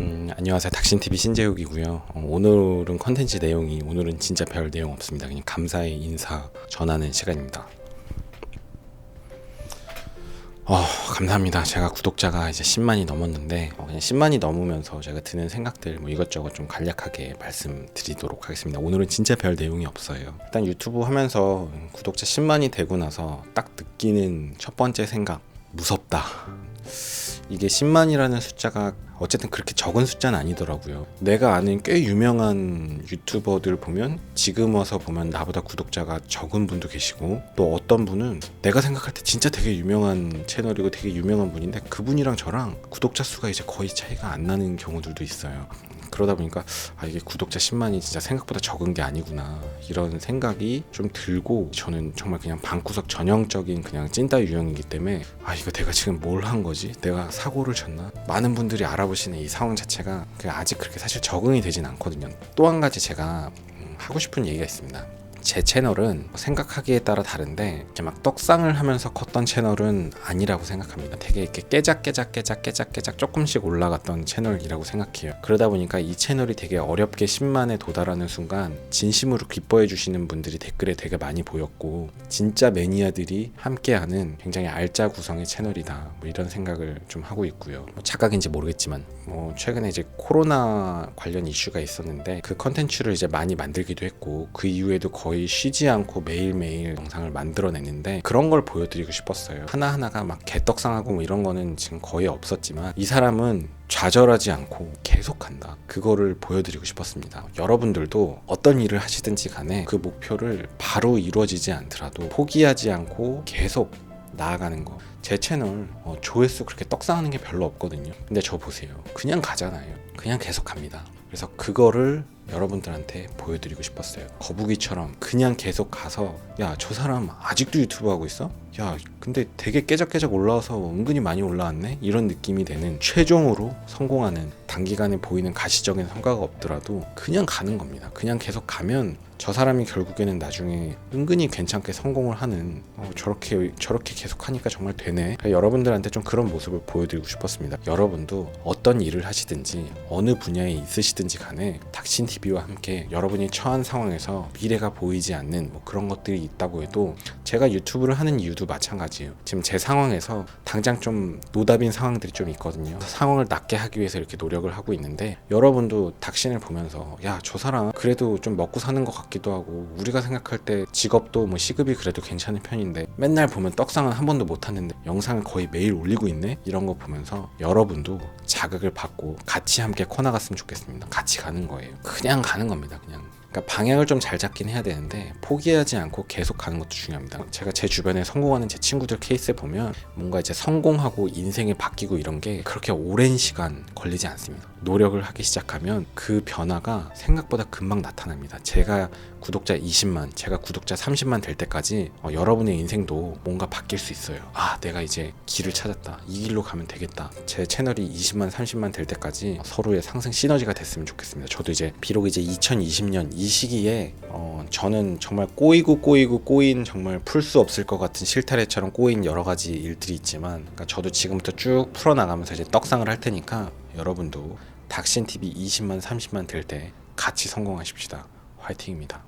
음, 안녕하세요. 닥신TV 신재욱이고요. 어, 오늘은 컨텐츠 내용이 오늘은 진짜 별 내용 없습니다. 그냥 감사의 인사 전하는 시간입니다. 어, 감사합니다. 제가 구독자가 이제 10만이 넘었는데 어, 그냥 10만이 넘으면서 제가 드는 생각들 뭐 이것저것 좀 간략하게 말씀드리도록 하겠습니다. 오늘은 진짜 별 내용이 없어요. 일단 유튜브 하면서 구독자 10만이 되고 나서 딱 느끼는 첫 번째 생각 무섭다. 이게 10만이라는 숫자가 어쨌든 그렇게 적은 숫자는 아니더라고요. 내가 아는 꽤 유명한 유튜버들 보면 지금 와서 보면 나보다 구독자가 적은 분도 계시고 또 어떤 분은 내가 생각할 때 진짜 되게 유명한 채널이고 되게 유명한 분인데 그분이랑 저랑 구독자 수가 이제 거의 차이가 안 나는 경우들도 있어요. 그러다 보니까 아 이게 구독자 10만이 진짜 생각보다 적은 게 아니구나. 이런 생각이 좀 들고 저는 정말 그냥 방구석 전형적인 그냥 찐따 유형이기 때문에 아 이거 내가 지금 뭘 한 거지? 내가 사고를 쳤나? 많은 분들이 알아보시는 이 상황 자체가 그 아직 그렇게 사실 적응이 되진 않거든요. 또 한 가지 제가 음, 하고 싶은 얘기가 있습니다 제 채널은 생각하기에 따라 다른데 이렇게 막 떡상을 하면서 컸던 채널은 아니라고 생각합니다. 되게 이렇게 깨작 깨작 깨작 깨작 깨작 조금씩 올라갔던 채널이라고 생각해요. 그러다 보니까 이 채널이 되게 어렵게 10만에 도달하는 순간 진심으로 기뻐해 주시는 분들이 댓글에 되게 많이 보였고 진짜 매니아들이 함께하는 굉장히 알짜 구성의 채널이다. 뭐 이런 생각을 좀 하고 있고요. 뭐 착각인지 모르겠지만 뭐 최근에 이제 코로나 관련 이슈가 있었는데 그 컨텐츠를 이제 많이 만들기도 했고 그 이후에도 거의 쉬지 않고 매일매일 영상을 만들어냈는데 그런 걸 보여드리고 싶었어요. 하나하나가 막 개떡상하고 뭐 이런 거는 지금 거의 없었지만 이 사람은 좌절하지 않고 계속한다. 그거를 보여드리고 싶었습니다. 여러분들도 어떤 일을 하시든지 간에 그 목표를 바로 이루어지지 않더라도 포기하지 않고 계속 나아가는 거. 제 채널 어, 조회수 그렇게 떡상하는 게 별로 없거든요. 근데 저 보세요. 그냥 가잖아요. 그냥 계속 갑니다. 그래서 그거를 여러분들한테 보여드리고 싶었어요. 거북이처럼 그냥 계속 가서 야 저 사람 아직도 유튜브 하고 있어? 야 근데 되게 깨작깨작 올라와서 은근히 많이 올라왔네? 이런 느낌이 되는 최종으로 성공하는 단기간에 보이는 가시적인 성과가 없더라도 그냥 가는 겁니다. 그냥 계속 가면 저 사람이 결국에는 나중에 은근히 괜찮게 성공을 하는 어, 저렇게 저렇게 계속 하니까 정말 되네. 그러니까 여러분들한테 좀 그런 모습을 보여드리고 싶었습니다. 여러분도 어떤 일을 하시든지 어느 분야에 있으시든지 간에 닥친 TV와 함께 여러분이 처한 상황에서 미래가 보이지 않는 뭐 그런 것들이 있다고 해도 제가 유튜브를 하는 이유도 마찬가지예요. 지금 제 상황에서 당장 좀 노답인 상황들이 좀 있거든요. 상황을 낫게 하기 위해서 이렇게 노력을 하고 있는데 여러분도 닥신을 보면서 야 저 사람 그래도 좀 먹고 사는 것 같 기도 하고 우리가 생각할 때 직업도 뭐 시급이 그래도 괜찮은 편인데 맨날 보면 떡상은 한 번도 못 하는데 영상을 거의 매일 올리고 있네 이런 거 보면서 여러분도 자극을 받고 같이 함께 커 나갔으면 좋겠습니다. 같이 가는 거예요. 그냥 가는 겁니다. 그냥. 그러니까 방향을 좀 잘 잡긴 해야 되는데 포기하지 않고 계속 가는 것도 중요합니다. 제가 제 주변에 성공하는 제 친구들 케이스 보면 뭔가 이제 성공하고 인생이 바뀌고 이런 게 그렇게 오랜 시간 걸리지 않습니다. 노력을 하기 시작하면 그 변화가 생각보다 금방 나타납니다. 제가 구독자 20만, 제가 구독자 30만 될 때까지 어, 여러분의 인생도 뭔가 바뀔 수 있어요. 아, 내가 이제 길을 찾았다. 이 길로 가면 되겠다. 제 채널이 20만, 30만 될 때까지 서로의 상승 시너지가 됐으면 좋겠습니다. 저도 이제 비록 이제 2020년 이 시기에 어, 저는 정말 꼬이고 꼬이고 꼬인 정말 풀 수 없을 것 같은 실타래처럼 꼬인 여러 가지 일들이 있지만 그러니까 저도 지금부터 쭉 풀어나가면서 이제 떡상을 할 테니까 여러분도 닥신 TV 20만, 30만 될 때 같이 성공하십시다. 화이팅입니다.